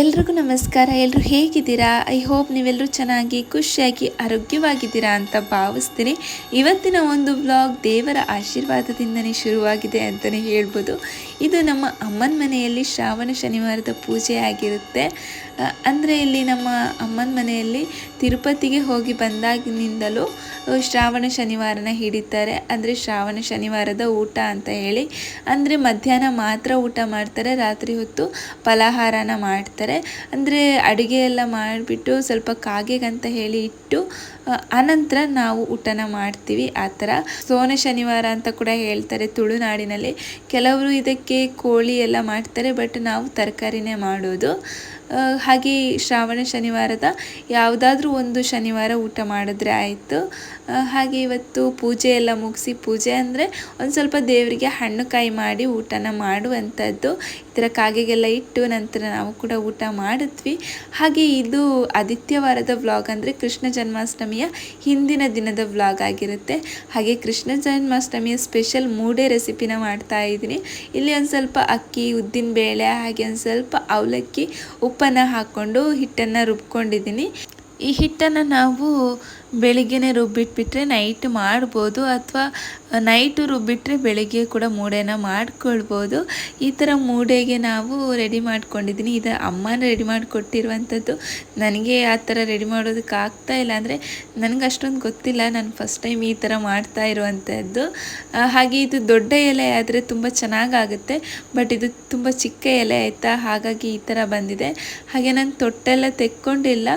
ಎಲ್ರಿಗೂ ನಮಸ್ಕಾರ ಎಲ್ಲರೂ ಹೇಗಿದ್ದೀರಾ? ಐ ಹೋಪ್ ನೀವೆಲ್ಲರೂ ಚೆನ್ನಾಗಿ, ಖುಷಿಯಾಗಿ, ಆರೋಗ್ಯವಾಗಿದ್ದೀರಾ ಅಂತ ಭಾವಿಸ್ತೀನಿ. ಇವತ್ತಿನ ಒಂದು ಬ್ಲಾಗ್ ದೇವರ ಆಶೀರ್ವಾದದಿಂದನೇ ಶುರುವಾಗಿದೆ ಅಂತಲೇ ಹೇಳ್ಬೋದು. ಇದು ನಮ್ಮ ಅಮ್ಮನ ಮನೆಯಲ್ಲಿ ಶ್ರಾವಣ ಶನಿವಾರದ ಪೂಜೆ ಆಗಿರುತ್ತೆ ಅಂದರೆ ಇಲ್ಲಿ ನಮ್ಮ ಅಮ್ಮನ ಮನೆಯಲ್ಲಿ ತಿರುಪತಿಗೆ ಹೋಗಿ ಬಂದಾಗಿನಿಂದಲೂ ಶ್ರಾವಣ ಶನಿವಾರನ ಹಿಡಿತಾರೆ. ಅಂದರೆ ಶ್ರಾವಣ ಶನಿವಾರದ ಊಟ ಅಂತ ಹೇಳಿ, ಅಂದರೆ ಮಧ್ಯಾಹ್ನ ಮಾತ್ರ ಊಟ ಮಾಡ್ತಾರೆ, ರಾತ್ರಿ ಹೊತ್ತು ಫಲಾಹಾರನ ಮಾಡ್ತಾರೆ. ಅಂದರೆ ಅಡುಗೆ ಎಲ್ಲ ಮಾಡಿಬಿಟ್ಟು ಸ್ವಲ್ಪ ಕಾಗೆಗಂತ ಹೇಳಿ ಇಟ್ಟು ಆನಂತರ ನಾವು ಊಟನ ಮಾಡ್ತೀವಿ. ಆ ಥರ ಸೋನ ಶನಿವಾರ ಅಂತ ಕೂಡ ಹೇಳ್ತಾರೆ ತುಳುನಾಡಿನಲ್ಲಿ. ಕೆಲವರು ಇದಕ್ಕೆ ಕೋಳಿ ಎಲ್ಲ ಮಾಡ್ತಾರೆ, ಬಟ್ ನಾವು ತರಕಾರಿನೇ ಮಾಡೋದು. ಹಾಗೆ ಶ್ರಾವಣ ಶನಿವಾರದ ಯಾವುದಾದ್ರೂ ಒಂದು ಶನಿವಾರ ಊಟ ಮಾಡಿದ್ರೆ ಆಯಿತು. ಹಾಗೆ ಇವತ್ತು ಪೂಜೆ ಎಲ್ಲ ಮುಗಿಸಿ ಪೂಜೆ ಅಂದರೆ ಒಂದು ಸ್ವಲ್ಪ ದೇವರಿಗೆ ಹಣ್ಣು ಕಾಯಿ ಮಾಡಿ ಊಟನ ಮಾಡುವಂಥದ್ದು. ಥರ ಕಾಗೆಗೆಲ್ಲ ಇಟ್ಟು ನಂತರ ನಾವು ಕೂಡ ಊಟ ಮಾಡಿದ್ವಿ. ಹಾಗೆ ಇದು ಆದಿತ್ಯವಾರದ ವ್ಲಾಗ್ ಅಂದರೆ ಕೃಷ್ಣ ಜನ್ಮಾಷ್ಟಮಿಯ ಹಿಂದಿನ ದಿನದ ವ್ಲಾಗ್ ಆಗಿರುತ್ತೆ. ಹಾಗೆ ಕೃಷ್ಣ ಜನ್ಮಾಷ್ಟಮಿಯ ಸ್ಪೆಷಲ್ ಮೂಡೆ ರೆಸಿಪಿನ ಮಾಡ್ತಾ ಇದ್ದೀನಿ. ಇಲ್ಲಿ ಒಂದು ಸ್ವಲ್ಪ ಅಕ್ಕಿ, ಉದ್ದಿನ ಬೇಳೆ, ಹಾಗೆ ಒಂದು ಸ್ವಲ್ಪ ಅವಲಕ್ಕಿ, ಉಪ್ಪನ್ನು ಹಾಕ್ಕೊಂಡು ಹಿಟ್ಟನ್ನು ರುಬ್ಕೊಂಡಿದ್ದೀನಿ. ಈ ಹಿಟ್ಟನ್ನು ನಾವು ಬೆಳಿಗ್ಗೆನೇ ರುಬ್ಬಿಟ್ಬಿಟ್ರೆ ನೈಟ್ ಮಾಡ್ಬೋದು ಅಥವಾ ನೈಟು ರುಬ್ಬಿಟ್ರೆ ಬೆಳಿಗ್ಗೆ ಕೂಡ ಮೂಡೆನ ಮಾಡ್ಕೊಳ್ಬೋದು. ಈ ಥರ ಮೂಡೆಗೆ ನಾವು ರೆಡಿ ಮಾಡ್ಕೊಂಡಿದ್ದೀನಿ ಇದು ಅಮ್ಮನ ರೆಡಿ ಮಾಡಿಕೊಟ್ಟಿರುವಂಥದ್ದು. ನನಗೆ ಆ ಥರ ರೆಡಿ ಮಾಡೋದಕ್ಕೆ ಆಗ್ತಾ ಇಲ್ಲ ಅಂದರೆ ನನಗೆ ಅಷ್ಟೊಂದು ಗೊತ್ತಿಲ್ಲ. ನಾನು ಫಸ್ಟ್ ಟೈಮ್ ಈ ಥರ ಮಾಡ್ತಾ ಇರುವಂಥದ್ದು. ಹಾಗೆ ಇದು ದೊಡ್ಡ ಎಲೆ ಆದರೆ ತುಂಬ ಚೆನ್ನಾಗಾಗುತ್ತೆ. ಬಟ್ ಇದು ತುಂಬ ಚಿಕ್ಕ ಎಲೆ ಆಯಿತಾ? ಹಾಗಾಗಿ ಈ ಥರ ಬಂದಿದೆ. ಹಾಗೆ ನಾನು ತೊಟ್ಟೆಲ್ಲ ತೆಕ್ಕೊಂಡಿಲ್ಲ.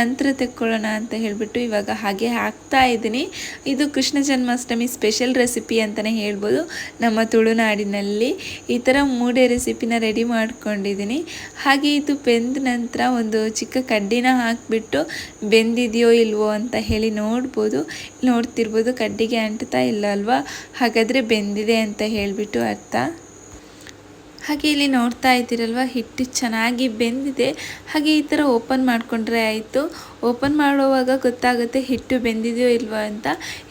ನಂತರ ತೆಕ್ಕೊಳ್ಳೋಣ ಅಂತ ಹೇಳಿಬಿಟ್ಟು ಇವಾಗ ಹಾಗೆ ಹಾಕ್ತಾ ಇದ್ದೀನಿ. ಇದು ಕೃಷ್ಣ ಜನ್ಮಾಷ್ಟಮಿ ಸ್ಪೆಷಲ್ ರೆಸಿಪಿ ಅಂತಲೇ ಹೇಳ್ಬೋದು. ನಮ್ಮ ತುಳುನಾಡಿನಲ್ಲಿ ಈ ಥರ ಮೂಡೆ ರೆಸಿಪಿನ ರೆಡಿ ಮಾಡ್ಕೊಂಡಿದ್ದೀನಿ. ಹಾಗೆ ಇದು ಬೆಂದ ನಂತರ ಒಂದು ಚಿಕ್ಕ ಕಡ್ಡಿನ ಹಾಕಿಬಿಟ್ಟು ಬೆಂದಿದೆಯೋ ಇಲ್ವೋ ಅಂತ ಹೇಳಿ ನೋಡ್ಬೋದು. ನೋಡ್ತಿರ್ಬೋದು ಕಡ್ಡಿಗೆ ಅಂಟ್ತಾ ಇಲ್ಲ ಅಲ್ವಾ? ಹಾಗಾದರೆ ಬೆಂದಿದೆ ಅಂತ ಹೇಳಿಬಿಟ್ಟು ಅರ್ಥ. ಹಾಗೆ ಇಲ್ಲಿ ನೋಡ್ತಾ ಇದ್ದೀರಲ್ವ, ಹಿಟ್ಟು ಚೆನ್ನಾಗಿ ಬೆಂದಿದೆ. ಹಾಗೆ ಈ ಥರ ಓಪನ್ ಮಾಡಿಕೊಂಡ್ರೆ ಆಯಿತು. ಓಪನ್ ಮಾಡುವಾಗ ಗೊತ್ತಾಗುತ್ತೆ ಹಿಟ್ಟು ಬೆಂದಿದೆಯೋ ಇಲ್ವೋ ಅಂತ.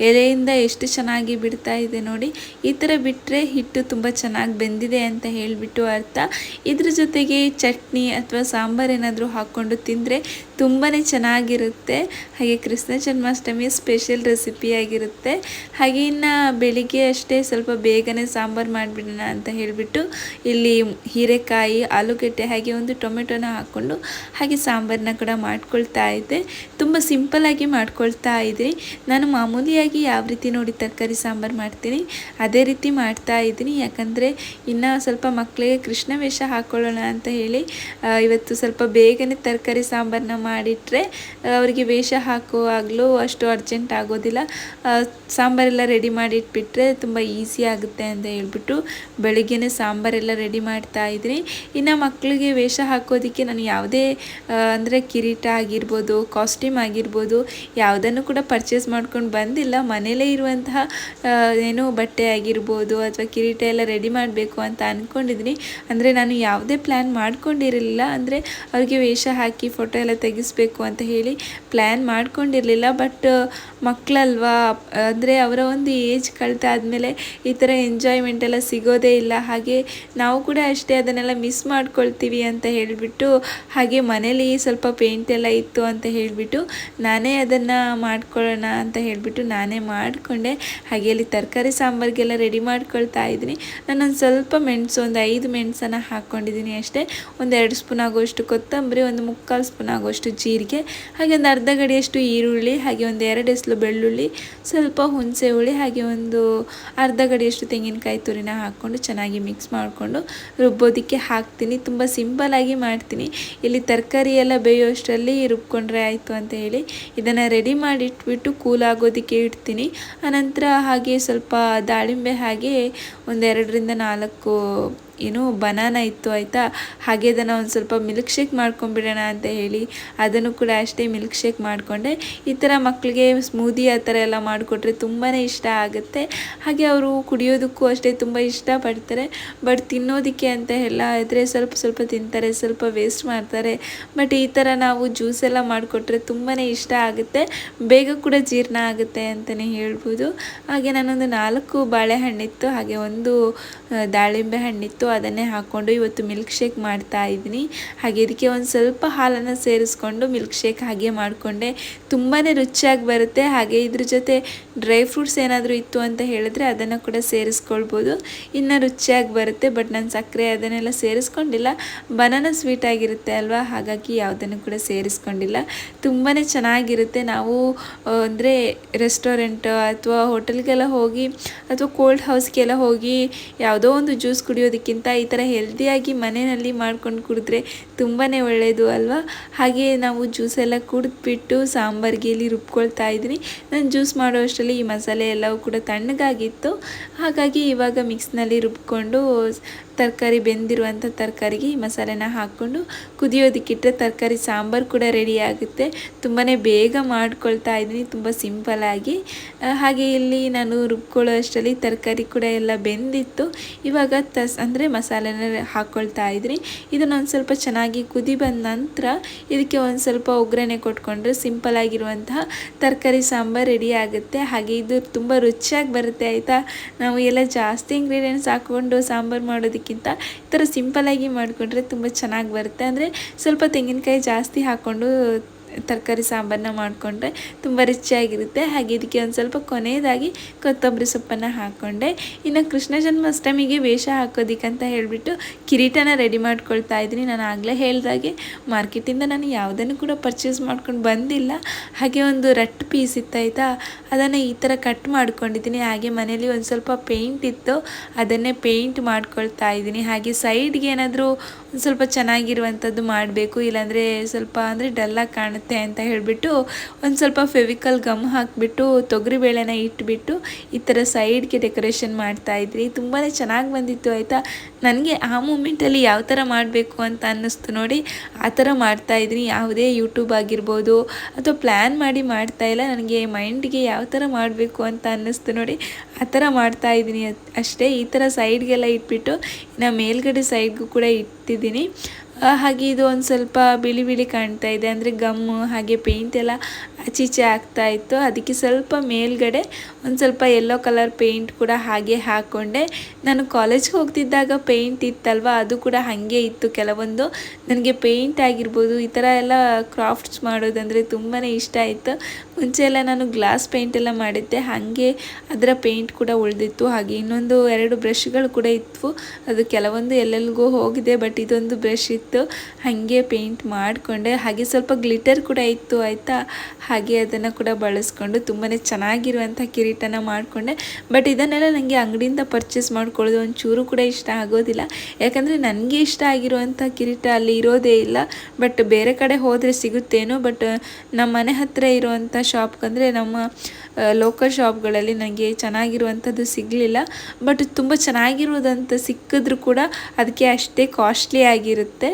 ಎಲೆಯಿಂದ ಎಷ್ಟು ಚೆನ್ನಾಗಿ ಬಿಡ್ತಾ ಇದೆ ನೋಡಿ. ಈ ಥರ ಬಿಟ್ಟರೆ ಹಿಟ್ಟು ತುಂಬ ಚೆನ್ನಾಗಿ ಬೆಂದಿದೆ ಅಂತ ಹೇಳಿಬಿಟ್ಟು ಅರ್ಥ. ಇದ್ರ ಜೊತೆಗೆ ಚಟ್ನಿ ಅಥವಾ ಸಾಂಬಾರು ಏನಾದರೂ ಹಾಕ್ಕೊಂಡು ತಿಂದರೆ ತುಂಬಾ ಚೆನ್ನಾಗಿರುತ್ತೆ. ಹಾಗೆ ಕೃಷ್ಣ ಜನ್ಮಾಷ್ಟಮಿ ಸ್ಪೆಷಲ್ ರೆಸಿಪಿಯಾಗಿರುತ್ತೆ ಹಾಗೆ ಇನ್ನು ಬೆಳಿಗ್ಗೆ ಅಷ್ಟೇ ಸ್ವಲ್ಪ ಬೇಗನೆ ಸಾಂಬಾರು ಮಾಡಿಬಿಡೋಣ ಅಂತ ಹೇಳಿಬಿಟ್ಟು ಇಲ್ಲಿ ಹೀರೆಕಾಯಿ, ಆಲೂಗಡ್ಡೆ ಹಾಗೆ ಒಂದು ಟೊಮೆಟೊನ ಹಾಕ್ಕೊಂಡು ಹಾಗೆ ಸಾಂಬಾರನ್ನ ಕೂಡ ಮಾಡ್ಕೊಳ್ತಾ ಇದ್ದೆ. ತುಂಬ ಸಿಂಪಲ್ಲಾಗಿ ಮಾಡ್ಕೊಳ್ತಾ ಇದ್ದೀನಿ ನಾನು ಮಾಮೂಲಿಯಾಗಿ ಯಾವ ರೀತಿ ನೋಡಿ ತರಕಾರಿ ಸಾಂಬಾರು ಮಾಡ್ತೀನಿ, ಅದೇ ರೀತಿ ಮಾಡ್ತಾ ಇದ್ದೀನಿ. ಯಾಕಂದರೆ ಇನ್ನು ಸ್ವಲ್ಪ ಮಕ್ಕಳಿಗೆ ಕೃಷ್ಣ ವೇಷ ಹಾಕ್ಕೊಳ್ಳೋಣ ಅಂತ ಹೇಳಿ ಇವತ್ತು ಸ್ವಲ್ಪ ಬೇಗನೆ ತರಕಾರಿ ಸಾಂಬಾರನ್ನ ಮಾಡಿಟ್ರೆ ಅವರಿಗೆ ವೇಷ ಹಾಕುವಾಗಲೂ ಅಷ್ಟು ಅರ್ಜೆಂಟ್ ಆಗೋದಿಲ್ಲ. ಸಾಂಬಾರೆಲ್ಲ ರೆಡಿ ಮಾಡಿ ಇಟ್ಬಿಟ್ರೆ ತುಂಬ ಈಸಿ ಆಗುತ್ತೆ ಅಂತ ಹೇಳ್ಬಿಟ್ಟು ಬೆಳಿಗ್ಗೆನೇ ಸಾಂಬಾರೆಲ್ಲ ರೆಡಿ ಮಾಡ್ತಾ ಇದ್ದೀನಿ ಇನ್ನು ಮಕ್ಕಳಿಗೆ ವೇಷ ಹಾಕೋದಕ್ಕೆ ನಾನು ಯಾವುದೇ ಅಂದರೆ ಕಿರೀಟ ಆಗಿರ್ಬೋದು ಕಾಸ್ಟ್ಯೂಮ್ ಆಗಿರ್ಬೋದು, ಯಾವುದನ್ನು ಕೂಡ ಪರ್ಚೇಸ್ ಮಾಡ್ಕೊಂಡು ಬಂದಿಲ್ಲ. ಮನೇಲೇ ಇರುವಂತಹ ಏನು ಬಟ್ಟೆ ಆಗಿರ್ಬೋದು ಅಥವಾ ಕಿರೀಟ ಎಲ್ಲ ರೆಡಿ ಮಾಡಬೇಕು ಅಂತ ಅಂದ್ಕೊಂಡಿದ್ದೀನಿ ಅಂದರೆ ನಾನು ಯಾವುದೇ ಪ್ಲ್ಯಾನ್ ಮಾಡ್ಕೊಂಡಿರಲಿಲ್ಲ. ಅಂದರೆ ಅವ್ರಿಗೆ ವೇಷ ಹಾಕಿ ಫೋಟೋ ಎಲ್ಲ ತೆಗಿಸ್ಬೇಕು ಅಂತ ಹೇಳಿ ಪ್ಲ್ಯಾನ್ ಮಾಡ್ಕೊಂಡಿರಲಿಲ್ಲ. ಬಟ್ ಮಕ್ಕಳಲ್ವಾ ಅಂದರೆ ಅವರ ಒಂದು ಏಜ್ ಕಳೆದಾದ್ಮೇಲೆ ಈ ಥರ ಎಂಜಾಯ್ಮೆಂಟ್ ಎಲ್ಲ ಸಿಗೋದೇ ಇಲ್ಲ. ಹಾಗೆ ನಾವು ಕೂಡ ಅಷ್ಟೇ ಅದನ್ನೆಲ್ಲ ಮಿಸ್ ಮಾಡ್ಕೊಳ್ತೀವಿ ಅಂತ ಹೇಳಿಬಿಟ್ಟು, ಹಾಗೆ ಮನೇಲಿ ಸ್ವಲ್ಪ ಪೇಂಟ್ ಎಲ್ಲ ಇತ್ತು ಅಂತ ಹೇಳಿಬಿಟ್ಟು, ನಾನೇ ಅದನ್ನು ಮಾಡ್ಕೊಳ್ಳೋಣ ಅಂತ ಹೇಳಿಬಿಟ್ಟು ನಾನೇ ಮಾಡಿಕೊಂಡೆ. ಹಾಗೆ ಅಲ್ಲಿ ತರಕಾರಿ ಸಾಂಬಾರಿಗೆಲ್ಲ ರೆಡಿ ಮಾಡ್ಕೊಳ್ತಾ ಇದ್ದೀನಿ. ನಾನೊಂದು ಸ್ವಲ್ಪ ಮೆಣಸು, ಒಂದು ಐದು ಮೆಣಸನ್ನು ಹಾಕ್ಕೊಂಡಿದ್ದೀನಿ ಅಷ್ಟೇ. ಒಂದು ಎರಡು ಸ್ಪೂನ್ ಆಗೋಷ್ಟು ಕೊತ್ತಂಬರಿ, ಒಂದು ಮುಕ್ಕಾಲು ಸ್ಪೂನ್ ಆಗುವಷ್ಟು ಜೀರಿಗೆ, ಹಾಗೆ ಒಂದು ಅರ್ಧ ಗಡಿಯಷ್ಟು ಈರುಳ್ಳಿ, ಹಾಗೆ ಒಂದು ಎರಡು ಎಸ್ಲು ಬೆಳ್ಳುಳ್ಳಿ, ಸ್ವಲ್ಪ ಹುಣಸೆ ಹುಳಿ, ಹಾಗೆ ಒಂದು ಅರ್ಧ ಗಡಿಯಷ್ಟು ತೆಂಗಿನಕಾಯಿ ತುರಿನ ಹಾಕ್ಕೊಂಡು ಚೆನ್ನಾಗಿ ಮಿಕ್ಸ್ ಮಾಡಿಕೊಂಡು ರುಬ್ಬೋದಕ್ಕೆ ಹಾಕ್ತೀನಿ. ತುಂಬ ಸಿಂಪಲಾಗಿ ಮಾಡ್ತೀನಿ. ಇಲ್ಲಿ ತರಕಾರಿ ಎಲ್ಲ ಬೇಯೋಷ್ಟರಲ್ಲಿ ರುಬ್ಕೊಂಡ್ರೆ ಆಯಿತು ಅಂತ ಹೇಳಿ ಇದನ್ನು ರೆಡಿ ಮಾಡಿಟ್ಬಿಟ್ಟು ಕೂಲ್ ಆಗೋದಕ್ಕೆ ಇಡ್ತೀನಿ. ಆನಂತರ ಹಾಗೆ ಸ್ವಲ್ಪ ದಾಳಿಂಬೆ ಹಾಗೆ ಒಂದೆರಡರಿಂದ ನಾಲ್ಕು ಏನು ಬನಾನ ಇತ್ತು ಆಯಿತಾ? ಹಾಗೆ ಅದನ್ನು ಒಂದು ಸ್ವಲ್ಪ ಮಿಲ್ಕ್ ಶೇಕ್ ಮಾಡ್ಕೊಂಬಿಡೋಣ ಅಂತ ಹೇಳಿ ಅದನ್ನು ಕೂಡ ಅಷ್ಟೇ ಮಿಲ್ಕ್ ಶೇಕ್ ಮಾಡಿಕೊಂಡೆ. ಈ ಥರ ಮಕ್ಕಳಿಗೆ ಸ್ಮೂದಿ ಆ ಥರ ಎಲ್ಲ ಮಾಡಿಕೊಟ್ರೆ ತುಂಬಾ ಇಷ್ಟ ಆಗುತ್ತೆ. ಹಾಗೆ ಅವರು ಕುಡಿಯೋದಕ್ಕೂ ಅಷ್ಟೇ ತುಂಬ ಇಷ್ಟಪಡ್ತಾರೆ. ಬಟ್ ತಿನ್ನೋದಕ್ಕೆ ಅಂತ ಎಲ್ಲ ಇದ್ದರೆ ಸ್ವಲ್ಪ ಸ್ವಲ್ಪ ತಿಂತಾರೆ, ಸ್ವಲ್ಪ ವೇಸ್ಟ್ ಮಾಡ್ತಾರೆ. ಬಟ್ ಈ ಥರ ನಾವು ಜ್ಯೂಸ್ ಎಲ್ಲ ಮಾಡಿಕೊಟ್ರೆ ತುಂಬಾ ಇಷ್ಟ ಆಗುತ್ತೆ. ಬೇಗ ಕೂಡ ಜೀರ್ಣ ಆಗುತ್ತೆ ಅಂತಲೇ ಹೇಳ್ಬೋದು. ಹಾಗೆ ನಾನೊಂದು ನಾಲ್ಕು ಬಾಳೆಹಣ್ಣಿತ್ತು, ಹಾಗೆ ಒಂದು ದಾಳಿಂಬೆ ಹಣ್ಣಿತ್ತು. ಇತ್ತು ಅದನ್ನೇ ಹಾಕ್ಕೊಂಡು ಇವತ್ತು ಮಿಲ್ಕ್ ಶೇಕ್ ಮಾಡ್ತಾ ಇದ್ದೀನಿ. ಹಾಗೆ ಇದಕ್ಕೆ ಒಂದು ಸ್ವಲ್ಪ ಹಾಲನ್ನು ಸೇರಿಸ್ಕೊಂಡು ಮಿಲ್ಕ್ ಶೇಕ್ ಹಾಗೆ ಮಾಡಿಕೊಂಡೆ. ತುಂಬಾ ರುಚಿಯಾಗಿ ಬರುತ್ತೆ. ಹಾಗೆ ಇದ್ರ ಜೊತೆ ಡ್ರೈ ಫ್ರೂಟ್ಸ್ ಏನಾದರೂ ಇತ್ತು ಅಂತ ಹೇಳಿದ್ರೆ ಅದನ್ನು ಕೂಡ ಸೇರಿಸ್ಕೊಳ್ಬೋದು. ಇನ್ನು ರುಚಿಯಾಗಿ ಬರುತ್ತೆ, ಬಟ್ ನಾನು ಸಕ್ಕರೆ ಅದನ್ನೆಲ್ಲ ಸೇರಿಸ್ಕೊಂಡಿಲ್ಲ. ಬನಾನ ಸ್ವೀಟ್ ಆಗಿರುತ್ತೆ ಅಲ್ವಾ? ಹಾಗಾಗಿ ಯಾವುದನ್ನು ಕೂಡ ಸೇರಿಸ್ಕೊಂಡಿಲ್ಲ. ತುಂಬಾ ಚೆನ್ನಾಗಿರುತ್ತೆ. ನಾವು ಅಂದರೆ ರೆಸ್ಟೋರೆಂಟ್ ಅಥವಾ ಹೋಟೆಲ್ಗೆಲ್ಲ ಹೋಗಿ ಅಥವಾ ಕೋಲ್ಡ್ ಹೌಸ್ಗೆಲ್ಲ ಹೋಗಿ ಯಾವುದೋ ಒಂದು ಜ್ಯೂಸ್ ಕುಡಿಯೋದಕ್ಕಿಂತ ಈ ಥರ ಹೆಲ್ದಿಯಾಗಿ ಮನೆಯಲ್ಲಿ ಮಾಡ್ಕೊಂಡು ಕುಡಿದ್ರೆ ತುಂಬಾ ಒಳ್ಳೆಯದು ಅಲ್ವಾ? ಹಾಗೆ ನಾವು ಜ್ಯೂಸ್ ಎಲ್ಲ ಕುಡಿದ್ಬಿಟ್ಟು ಸಾಂಬಾರಿಗೆ ಇಲ್ಲಿ ರುಬ್ಕೊಳ್ತಾ ಇದ್ದೀನಿ. ನಾನು ಜ್ಯೂಸ್ ಮಾಡೋ ಅಷ್ಟರಲ್ಲಿ ಈ ಮಸಾಲೆ ಎಲ್ಲವೂ ಕೂಡ ತಣ್ಣಗಾಗಿತ್ತು. ಹಾಗಾಗಿ ಇವಾಗ ಮಿಕ್ಸ್ನಲ್ಲಿ ರುಬ್ಕೊಂಡು ತರಕಾರಿ ಬೆಂದಿರುವಂಥ ತರಕಾರಿಗೆ ಈ ಮಸಾಲೆನ ಹಾಕ್ಕೊಂಡು ಕುದಿಯೋದಕ್ಕಿಟ್ಟರೆ ತರಕಾರಿ ಸಾಂಬಾರು ಕೂಡ ರೆಡಿ ಆಗುತ್ತೆ. ತುಂಬಾ ಬೇಗ ಮಾಡ್ಕೊಳ್ತಾ ಇದ್ದೀನಿ, ತುಂಬ ಸಿಂಪಲಾಗಿ ಹಾಗೆ ಇಲ್ಲಿ ನಾನು ರುಬ್ಕೊಳ್ಳೋ ಅಷ್ಟರಲ್ಲಿ ತರಕಾರಿ ಕೂಡ ಎಲ್ಲ ಬೆಂದಿತ್ತು. ಇವಾಗ ತಸ್, ಅಂದರೆ ಮಸಾಲೆನ ಹಾಕ್ಕೊಳ್ತಾ ಇದ್ದೀನಿ. ಇದನ್ನೊಂದು ಸ್ವಲ್ಪ ಚೆನ್ನಾಗಿ ಕುದಿ ಬಂದ ನಂತರ ಇದಕ್ಕೆ ಒಂದು ಸ್ವಲ್ಪ ಒಗ್ಗರಣೆ ಕೊಟ್ಕೊಂಡ್ರೆ ಸಿಂಪಲ್ ಆಗಿರುವಂತಹ ತರಕಾರಿ ಸಾಂಬಾರು ರೆಡಿ ಆಗುತ್ತೆ. ಹಾಗೆ ಇದು ತುಂಬ ರುಚಿಯಾಗಿ ಬರುತ್ತೆ, ಆಯಿತಾ? ನಾವು ಎಲ್ಲ ಜಾಸ್ತಿ ಇಂಗ್ರೀಡಿಯೆಂಟ್ಸ್ ಹಾಕ್ಕೊಂಡು ಸಾಂಬಾರು ಮಾಡೋದಕ್ಕಿಂತ ಈ ಥರ ಸಿಂಪಲಾಗಿ ಮಾಡಿಕೊಂಡ್ರೆ ತುಂಬ ಚೆನ್ನಾಗಿ ಬರುತ್ತೆ. ಅಂದರೆ ಸ್ವಲ್ಪ ತೆಂಗಿನಕಾಯಿ ಜಾಸ್ತಿ ಹಾಕ್ಕೊಂಡು ತರಕಾರಿ ಸಾಂಬಾರನ್ನ ಮಾಡಿಕೊಂಡ್ರೆ ತುಂಬ ರುಚಿಯಾಗಿರುತ್ತೆ. ಹಾಗೆ ಇದಕ್ಕೆ ಒಂದು ಸ್ವಲ್ಪ ಕೊನೆಯದಾಗಿ ಕೊತ್ತಂಬರಿ ಸೊಪ್ಪನ್ನು ಹಾಕ್ಕೊಂಡೆ ಇನ್ನು ಕೃಷ್ಣ ಜನ್ಮಾಷ್ಟಮಿಗೆ ವೇಷ ಹಾಕೋದಿಕ್ಕಂತ ಹೇಳಿಬಿಟ್ಟು ಕಿರೀಟನ ರೆಡಿ ಮಾಡ್ಕೊಳ್ತಾ ಇದ್ದೀನಿ. ನಾನು ಆಗಲೇ ಹೇಳಿದಾಗೆ ಮಾರ್ಕೆಟಿಂದ ನಾನು ಯಾವುದನ್ನು ಕೂಡ ಪರ್ಚೇಸ್ ಮಾಡ್ಕೊಂಡು ಬಂದಿಲ್ಲ. ಹಾಗೆ ಒಂದು ರಟ್ ಪೀಸ್ ಇತ್ತಾಯ್ತಾ? ಅದನ್ನು ಈ ಥರ ಕಟ್ ಮಾಡ್ಕೊಂಡಿದ್ದೀನಿ. ಹಾಗೆ ಮನೇಲಿ ಒಂದು ಸ್ವಲ್ಪ ಪೇಂಟ್ ಇತ್ತು. ಅದನ್ನೇ ಪೇಂಟ್ ಮಾಡ್ಕೊಳ್ತಾ ಇದ್ದೀನಿ. ಹಾಗೆ ಸೈಡ್ಗೆ ಏನಾದರೂ ಒಂದು ಸ್ವಲ್ಪ ಚೆನ್ನಾಗಿರುವಂಥದ್ದು ಮಾಡಬೇಕು. ಇಲ್ಲಾಂದರೆ ಸ್ವಲ್ಪ ಅಂದರೆ ಡಲ್ಲಾಗಿ ಕಾಣುತ್ತೆ. ಅಂತ ಹೇಳಿಬಿಟ್ಟು ಒಂದು ಸ್ವಲ್ಪ ಫೆವಿಕಲ್ ಗಮ್ ಹಾಕಿಬಿಟ್ಟು ತೊಗರಿಬೇಳೆನ ಇಟ್ಬಿಟ್ಟು ಈ ಥರ ಸೈಡ್ಗೆ ಡೆಕೋರೇಷನ್ ಮಾಡ್ತಾ ಇದ್ರಿ. ತುಂಬಾ ಚೆನ್ನಾಗಿ ಬಂದಿತ್ತು ಆಯಿತಾ? ನನಗೆ ಆ ಮೂಮೆಂಟಲ್ಲಿ ಯಾವ ಥರ ಮಾಡಬೇಕು ಅಂತ ಅನ್ನಿಸ್ತು ನೋಡಿ. ಆ ಥರ ಮಾಡ್ತಾ ಇದ್ದೀನಿ ಯಾವುದೇ ಯೂಟ್ಯೂಬ್ ಆಗಿರ್ಬೋದು ಅಥವಾ ಪ್ಲ್ಯಾನ್ ಮಾಡಿ ಮಾಡ್ತಾ ಇಲ್ಲ. ನನಗೆ ಮೈಂಡ್ಗೆ ಯಾವ ಥರ ಮಾಡಬೇಕು ಅಂತ ಅನ್ನಿಸ್ತು ನೋಡಿ. ಆ ಥರ ಮಾಡ್ತಾ ಇದ್ದೀನಿ ಅಷ್ಟೇ. ಈ ಥರ ಸೈಡ್ಗೆಲ್ಲ ಇಟ್ಬಿಟ್ಟು ನಾ ಮೇಲ್ಗಡೆ ಸೈಡ್ಗೂ ಕೂಡ ಇಟ್ಟಿದ್ದೀನಿ. ಹಾಗೆ ಇದು ಒಂದು ಸ್ವಲ್ಪ ಬಿಳಿ ಬಿಳಿ ಕಾಣ್ತಾ ಇದೆ. ಅಂದರೆ ಗಮ್ಮು ಹಾಗೆ ಪೇಂಟ್ ಎಲ್ಲ ಆಚೀಚೆ ಆಗ್ತಾ ಇತ್ತು. ಅದಕ್ಕೆ ಸ್ವಲ್ಪ ಮೇಲ್ಗಡೆ ಒಂದು ಸ್ವಲ್ಪ ಯೆಲ್ಲೋ ಕಲರ್ ಪೇಂಟ್ ಕೂಡ ಹಾಗೆ ಹಾಕ್ಕೊಂಡೆ ನಾನು ಕಾಲೇಜ್ಗೆ ಹೋಗ್ತಿದ್ದಾಗ ಪೇಂಟ್ ಇತ್ತಲ್ವ? ಅದು ಕೂಡ ಹಾಗೆ ಇತ್ತು. ಕೆಲವೊಂದು ನನಗೆ ಪೇಂಟ್ ಆಗಿರ್ಬೋದು, ಈ ಥರ ಎಲ್ಲ ಕ್ರಾಫ್ಟ್ಸ್ ಮಾಡೋದಂದರೆ ತುಂಬಾ ಇಷ್ಟ ಆಯಿತು. ಮುಂಚೆ ಎಲ್ಲ ನಾನು ಗ್ಲಾಸ್ ಪೇಂಟ್ ಎಲ್ಲ ಮಾಡಿದ್ದೆ. ಹಾಗೆ ಅದರ ಪೇಂಟ್ ಕೂಡ ಉಳಿದಿತ್ತು. ಹಾಗೆ ಇನ್ನೊಂದು ಎರಡು ಬ್ರಷ್ಗಳು ಕೂಡ ಇತ್ತು. ಅದು ಕೆಲವೊಂದು ಎಲ್ಲೆಲ್ಲಿಗೂ ಹೋಗಿದೆ ಬಟ್ ಇದೊಂದು ಬ್ರಷ್ ಇತ್ತು. ಹಾಗೆ ಪೇಂಟ್ ಮಾಡಿಕೊಂಡೆ. ಹಾಗೆ ಸ್ವಲ್ಪ ಗ್ಲಿಟರ್ ಕೂಡ ಇತ್ತು, ಆಯಿತಾ? ಹಾಗೆ ಅದನ್ನು ಕೂಡ ಬಳಸ್ಕೊಂಡು ತುಂಬಾ ಚೆನ್ನಾಗಿರುವಂಥ ಕಿರೀಟನ ಮಾಡಿಕೊಂಡೆ. ಬಟ್ ಇದನ್ನೆಲ್ಲ ನನಗೆ ಅಂಗಡಿಯಿಂದ ಪರ್ಚೇಸ್ ಮಾಡ್ಕೊಳ್ಳೋದು ಒಂಚೂರು ಕೂಡ ಇಷ್ಟ ಆಗೋದಿಲ್ಲ. ಯಾಕಂದರೆ ನನಗೆ ಇಷ್ಟ ಆಗಿರುವಂಥ ಕಿರೀಟ ಅಲ್ಲಿ ಇರೋದೇ ಇಲ್ಲ. ಬಟ್ ಬೇರೆ ಕಡೆ ಹೋದರೆ ಸಿಗುತ್ತೇನೋ. ಬಟ್ ನಮ್ಮ ಮನೆ ಹತ್ತಿರ ಇರುವಂಥ ಶಾಪ್ಗಂದರೆ ನಮ್ಮ ಲೋಕಲ್ ಶಾಪ್ಗಳಲ್ಲಿ ನನಗೆ ಚೆನ್ನಾಗಿರುವಂಥದ್ದು ಸಿಗಲಿಲ್ಲ. ಬಟ್ ತುಂಬ ಚೆನ್ನಾಗಿರೋದಂತ ಸಿಕ್ಕಿದ್ರೂ ಕೂಡ ಅದಕ್ಕೆ ಅಷ್ಟೇ ಕಾಸ್ಟ್ಲಿ ಆಗಿರುತ್ತೆ.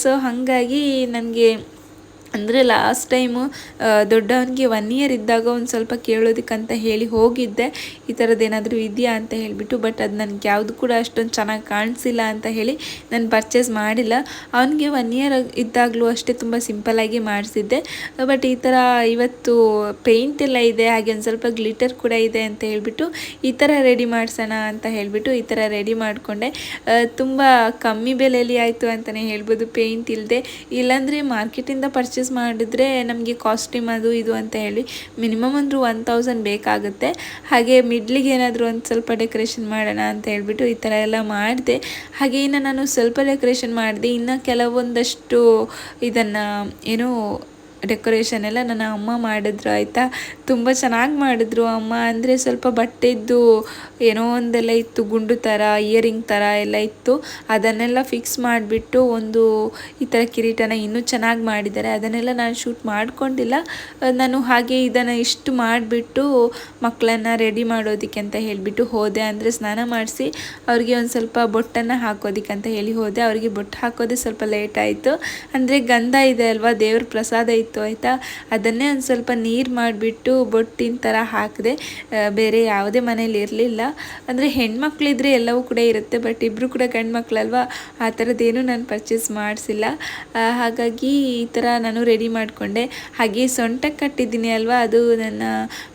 ಸೊ ಹಾಗಾಗಿ ನನಗೆ ಅಂದರೆ ಲಾಸ್ಟ್ ಟೈಮು ದೊಡ್ಡವನಿಗೆ ಒನ್ ಇಯರ್ ಇದ್ದಾಗ ಒಂದು ಸ್ವಲ್ಪ ಕೇಳೋದಕ್ಕಂತ ಹೇಳಿ ಹೋಗಿದ್ದೆ. ಈ ಥರದ್ದು ಏನಾದರೂ ಇದೆಯಾ ಅಂತ ಹೇಳಿಬಿಟ್ಟು ಬಟ್ ಅದು ನನಗೆ ಯಾವುದು ಕೂಡ ಅಷ್ಟೊಂದು ಚೆನ್ನಾಗಿ ಕಾಣಿಸಿಲ್ಲ ಅಂತ ಹೇಳಿ ನಾನು ಪರ್ಚೇಸ್ ಮಾಡಿಲ್ಲ. ಅವನಿಗೆ ಒನ್ ಇಯರ್ ಇದ್ದಾಗಲೂ ಅಷ್ಟೇ ತುಂಬ ಸಿಂಪಲ್ಲಾಗಿ ಮಾಡಿಸಿದ್ದೆ. ಬಟ್ ಈ ಥರ ಇವತ್ತು ಪೇಂಟ್ ಎಲ್ಲ ಇದೆ, ಹಾಗೆ ಒಂದು ಸ್ವಲ್ಪ ಗ್ಲಿಟರ್ ಕೂಡ ಇದೆ ಅಂತ ಹೇಳಿಬಿಟ್ಟು ಈ ಥರ ರೆಡಿ ಮಾಡಿಸೋಣ ಅಂತ ಹೇಳಿಬಿಟ್ಟು ಈ ಥರ ರೆಡಿ ಮಾಡಿಕೊಂಡೆ. ತುಂಬ ಕಮ್ಮಿ ಬೆಲೆಯಲ್ಲಿ ಆಯಿತು ಅಂತಲೇ ಹೇಳ್ಬೋದು ಪೇಂಟ್ ಇಲ್ಲದೆ ಇಲ್ಲಾಂದರೆ ಮಾರ್ಕೆಟಿಂದ ಪರ್ಚೇಸ್ ಮಾಡಿದ್ರೆ ನಮಗೆ ಕಾಸ್ಟ್ಯೂಮ್ ಅದು ಇದು ಅಂತ ಹೇಳಿ ಮಿನಿಮಮ್ ಅಂದರೂ ಒನ್ ತೌಸಂಡ್ ಬೇಕಾಗುತ್ತೆ. ಹಾಗೆ ಮಿಡ್ಲಿಗೆ ಏನಾದರೂ ಒಂದು ಸ್ವಲ್ಪ ಡೆಕೋರೇಷನ್ ಮಾಡೋಣ ಅಂತ ಹೇಳಿಬಿಟ್ಟು ಈ ಥರ ಎಲ್ಲ ಮಾಡಿದೆ. ಹಾಗೆ ಇನ್ನು ನಾನು ಸ್ವಲ್ಪ ಡೆಕೋರೇಷನ್ ಮಾಡಿದೆ. ಇನ್ನು ಕೆಲವೊಂದಷ್ಟು ಇದನ್ನು, ಏನು ಡೆಕೋರೇಷನ್ ಎಲ್ಲ ನನ್ನ ಅಮ್ಮ ಮಾಡಿದ್ರು, ಆಯಿತಾ? ತುಂಬ ಚೆನ್ನಾಗಿ ಮಾಡಿದ್ರು ಅಮ್ಮ. ಅಂದರೆ ಸ್ವಲ್ಪ ಬಟ್ಟೆದ್ದು ಏನೋ ಒಂದೆಲ್ಲ ಇತ್ತು, ಗುಂಡು ಥರ ಇಯರಿಂಗ್ ಥರ ಎಲ್ಲ ಇತ್ತು. ಅದನ್ನೆಲ್ಲ ಫಿಕ್ಸ್ ಮಾಡಿಬಿಟ್ಟು ಒಂದು ಈ ಥರ ಕಿರೀಟನ ಇನ್ನೂ ಚೆನ್ನಾಗಿ ಮಾಡಿದ್ದಾರೆ. ಅದನ್ನೆಲ್ಲ ನಾನು ಶೂಟ್ ಮಾಡಿಕೊಂಡಿಲ್ಲ. ನಾನು ಹಾಗೆ ಇದನ್ನು ಇಷ್ಟು ಮಾಡಿಬಿಟ್ಟು ಮಕ್ಕಳನ್ನ ರೆಡಿ ಮಾಡೋದಕ್ಕೆ ಅಂತ ಹೇಳಿಬಿಟ್ಟು ಹೋದೆ. ಅಂದರೆ ಸ್ನಾನ ಮಾಡಿಸಿ ಅವ್ರಿಗೆ ಒಂದು ಸ್ವಲ್ಪ ಬೊಟ್ಟನ್ನು ಹಾಕೋದಕ್ಕೆ ಅಂತ ಹೇಳಿ ಹೋದೆ. ಅವರಿಗೆ ಬೊಟ್ಟು ಹಾಕೋದೇ ಸ್ವಲ್ಪ ಲೇಟ್ ಆಯಿತು. ಅಂದರೆ ಗಂಧ ಇದೆ ಅಲ್ವಾ? ದೇವ್ರ ಪ್ರಸಾದ ಇತ್ತು. ಇತ್ತು ಆಯಿತಾ? ಅದನ್ನೇ ಒಂದು ಸ್ವಲ್ಪ ನೀರು ಮಾಡಿಬಿಟ್ಟು ಬೊಟ್ಟಿನ ಥರ ಹಾಕಿದೆ ಬೇರೆ ಯಾವುದೇ ಮನೇಲಿ ಇರಲಿಲ್ಲ. ಅಂದರೆ ಹೆಣ್ಮಕ್ಳಿದ್ರೆ ಎಲ್ಲವೂ ಕೂಡ ಇರುತ್ತೆ, ಬಟ್ ಇಬ್ಬರು ಕೂಡ ಗಂಡು ಮಕ್ಕಳಲ್ವಾ ಆ ಥರದ್ದೇನು ನಾನು ಪರ್ಚೇಸ್ ಮಾಡಿಸಿಲ್ಲ. ಹಾಗಾಗಿ ಈ ಥರ ನಾನು ರೆಡಿ ಮಾಡಿಕೊಂಡೆ. ಹಾಗೆ ಸೊಂಟಕ್ಕೆ ಕಟ್ಟಿದ್ದೀನಿ ಅಲ್ವಾ? ಅದು ನನ್ನ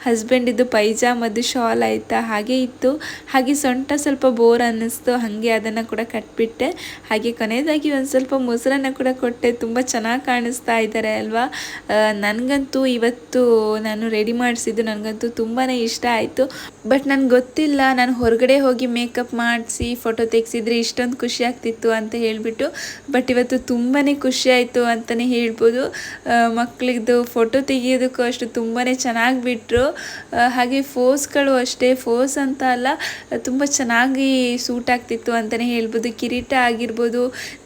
ಹಸ್ಬೆಂಡಿದ್ದು ಪೈಜಾಮದ್ದು ಶಾಲ್ ಆಯಿತಾ? ಹಾಗೆ ಇತ್ತು. ಹಾಗೆ ಸೊಂಟ ಸ್ವಲ್ಪ ಬೋರ್ ಅನ್ನಿಸ್ತು, ಹಾಗೆ ಅದನ್ನು ಕೂಡ ಕಟ್ಬಿಟ್ಟೆ. ಹಾಗೆ ಕೊನೆಯದಾಗಿ ಒಂದು ಸ್ವಲ್ಪ ಮೊಸರನ್ನು ಕೂಡ ಕೊಟ್ಟೆ. ತುಂಬ ಚೆನ್ನಾಗಿ ಕಾಣಿಸ್ತಾ ಇದ್ದಾರೆ ಅಲ್ವಾ? ನನಗಂತೂ ಇವತ್ತು ನಾನು ರೆಡಿ ಮಾಡಿಸಿದ್ದು ನನಗಂತೂ ತುಂಬಾ ಇಷ್ಟ ಆಯಿತು. ಬಟ್ ನನಗೆ ಗೊತ್ತಿಲ್ಲ, ನಾನು ಹೊರಗಡೆ ಹೋಗಿ ಮೇಕಪ್ ಮಾಡಿಸಿ ಫೋಟೋ ತೆಗೆಸಿದ್ರೆ ಇಷ್ಟೊಂದು ಖುಷಿ ಆಗ್ತಿತ್ತು ಅಂತ ಹೇಳಿಬಿಟ್ಟು. ಬಟ್ ಇವತ್ತು ತುಂಬಾ ಖುಷಿ ಆಯಿತು ಅಂತಲೇ ಹೇಳ್ಬೋದು. ಮಕ್ಕಳಿದ್ದು ಫೋಟೋ ತೆಗಿಯೋದಕ್ಕೂ ಅಷ್ಟು ತುಂಬಾ ಚೆನ್ನಾಗಿ ಬಿಟ್ಟರು ಹಾಗೆ ಫೋಸ್ಗಳು ಅಷ್ಟೇ ಫೋಸ್ ಅಂತ ಅಲ್ಲ, ತುಂಬ ಚೆನ್ನಾಗಿ ಸೂಟ್ ಆಗ್ತಿತ್ತು ಅಂತಲೇ ಹೇಳ್ಬೋದು. ಕಿರೀಟ ಆಗಿರ್ಬೋದು,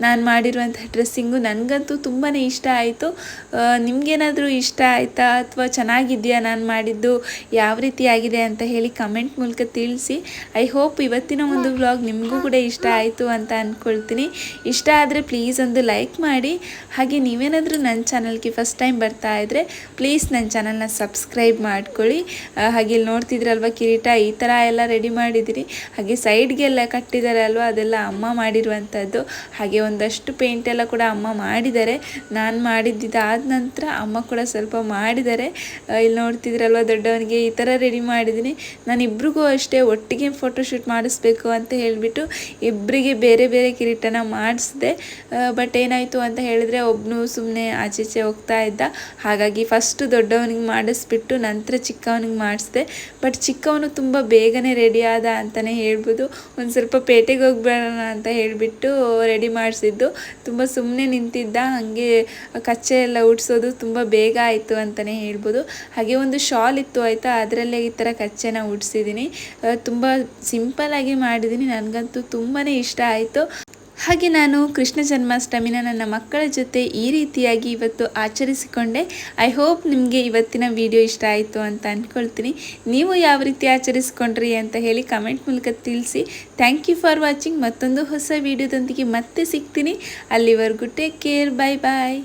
ನಾನು ಮಾಡಿರುವಂಥ ಡ್ರೆಸ್ಸಿಂಗು ನನಗಂತೂ ತುಂಬಾ ಇಷ್ಟ ಆಯಿತು. ನಿಮಗೇನಾದರೂ ಇಷ್ಟ ಆಯಿತಾ ಅಥವಾ ಚೆನ್ನಾಗಿದೆಯಾ ನಾನು ಮಾಡಿದ್ದು? ಯಾವ ರೀತಿ ಆಗಿದೆ ಅಂತ ಹೇಳಿ ಕಮೆಂಟ್ ಮೂಲಕ ತಿಳಿಸಿ. ಐ ಹೋಪ್ ಇವತ್ತಿನ ಒಂದು ವ್ಲಾಗ್ ನಿಮಗೂ ಕೂಡ ಇಷ್ಟ ಆಯಿತು ಅಂತ ಅಂದ್ಕೊಳ್ತೀನಿ ಇಷ್ಟ ಆದರೆ ಪ್ಲೀಸ್ ಒಂದು ಲೈಕ್ ಮಾಡಿ. ಹಾಗೆ ನೀವೇನಾದರೂ ನನ್ನ ಚಾನಲ್ಗೆ ಫಸ್ಟ್ ಟೈಮ್ ಬರ್ತಾ ಇದ್ದರೆ ಪ್ಲೀಸ್ ನನ್ನ ಚಾನಲ್ನ ಸಬ್ಸ್ಕ್ರೈಬ್ ಮಾಡ್ಕೊಳ್ಳಿ. ಹಾಗೆ ಇಲ್ಲಿ ನೋಡ್ತಿದ್ರಲ್ವ ಕಿರೀಟ? ಈ ಥರ ಎಲ್ಲ ರೆಡಿ ಮಾಡಿದ್ದೀರಿ ಹಾಗೆ ಸೈಡ್ಗೆಲ್ಲ ಕಟ್ಟಿದ್ದಾರೆ ಅಲ್ವಾ ಅದೆಲ್ಲ ಅಮ್ಮ ಮಾಡಿರುವಂಥದ್ದು. ಹಾಗೆ ಒಂದಷ್ಟು ಪೇಂಟ್ ಎಲ್ಲ ಕೂಡ ಅಮ್ಮ ಮಾಡಿದ್ದಾರೆ. ನಾನು ಮಾಡಿದ್ದಿದ್ದಾದ ನಂತರ ಅಮ್ಮ ಕೂಡ ಸ್ವಲ್ಪ ಮಾಡಿದ್ದಾರೆ. ಇಲ್ಲಿ ನೋಡ್ತಿದ್ರಲ್ವ ದೊಡ್ಡವನಿಗೆ ಈ ಥರ ರೆಡಿ ಮಾಡಿದ್ದೀನಿ. ನಾನಿಬ್ರಿಗೂ ಅಷ್ಟೇ ಒಟ್ಟಿಗೆ ಫೋಟೋಶೂಟ್ ಮಾಡಿಸ್ಬೇಕು ಅಂತ ಹೇಳಿಬಿಟ್ಟು ಇಬ್ಬರಿಗೆ ಬೇರೆ ಬೇರೆ ಕಿರೀಟನ ಮಾಡಿಸಿದೆ. ಬಟ್ ಏನಾಯಿತು ಅಂತ ಹೇಳಿದರೆ ಒಬ್ಬನು ಸುಮ್ಮನೆ ಆಚೆಚೆ ಹೋಗ್ತಾ ಇದ್ದ. ಹಾಗಾಗಿ ಫಸ್ಟು ದೊಡ್ಡವನಿಗೆ ಮಾಡಿಸ್ಬಿಟ್ಟು ನಂತರ ಚಿಕ್ಕವನಿಗೆ ಮಾಡಿಸಿದೆ. ಬಟ್ ಚಿಕ್ಕವನು ತುಂಬ ಬೇಗನೆ ರೆಡಿ ಆದ ಅಂತಲೇ ಹೇಳ್ಬೋದು. ಒಂದು ಸ್ವಲ್ಪ ಪೇಟೆಗೆ ಹೋಗ್ಬೇಡೋಣ ಅಂತ ಹೇಳಿಬಿಟ್ಟು ರೆಡಿ ಮಾಡಿಸಿದ್ದು. ತುಂಬ ಸುಮ್ಮನೆ ನಿಂತಿದ್ದ. ಹಾಗೆ ಕಚ್ಚೆ ಎಲ್ಲ ಉಡ್ಸೋದು ತುಂಬ ಬೇಗ ಆಯಿತು ಅಂತಲೇ ಹೇಳ್ಬೋದು. ಹಾಗೆ ಒಂದು ಶಾಲ್ ಇತ್ತು ಆಯಿತಾ, ಅದರಲ್ಲೇ ಈ ಥರ ಕಚ್ಚೆನ ಉಡ್ಸಿದ್ದೀನಿ. ತುಂಬ ಸಿಂಪಲ್ಲಾಗಿ ಮಾಡಿದ್ದೀನಿ, ನನಗಂತೂ ತುಂಬಾ ಇಷ್ಟ ಆಯಿತು. ಹಾಗೆ ನಾನು ಕೃಷ್ಣ ಜನ್ಮಾಷ್ಟಮಿನ ನನ್ನ ಮಕ್ಕಳ ಜೊತೆ ಈ ರೀತಿಯಾಗಿ ಇವತ್ತು ಆಚರಿಸಿಕೊಂಡೆ. ಐ ಹೋಪ್ ನಿಮಗೆ ಇವತ್ತಿನ ವಿಡಿಯೋ ಇಷ್ಟ ಆಯಿತು ಅಂತ ಅಂದ್ಕೊಳ್ತೀನಿ ನೀವು ಯಾವ ರೀತಿ ಆಚರಿಸ್ಕೊಂಡ್ರಿ ಅಂತ ಹೇಳಿ ಕಮೆಂಟ್ ಮೂಲಕ ತಿಳಿಸಿ. ಥ್ಯಾಂಕ್ ಯು ಫಾರ್ ವಾಚಿಂಗ್ ಮತ್ತೊಂದು ಹೊಸ ವಿಡಿಯೋದೊಂದಿಗೆ ಮತ್ತೆ ಸಿಗ್ತೀನಿ. ಅಲ್ಲಿವರೆಗೂ ಟೇಕ್ ಕೇರ್ ಬಾಯ್ ಬಾಯ್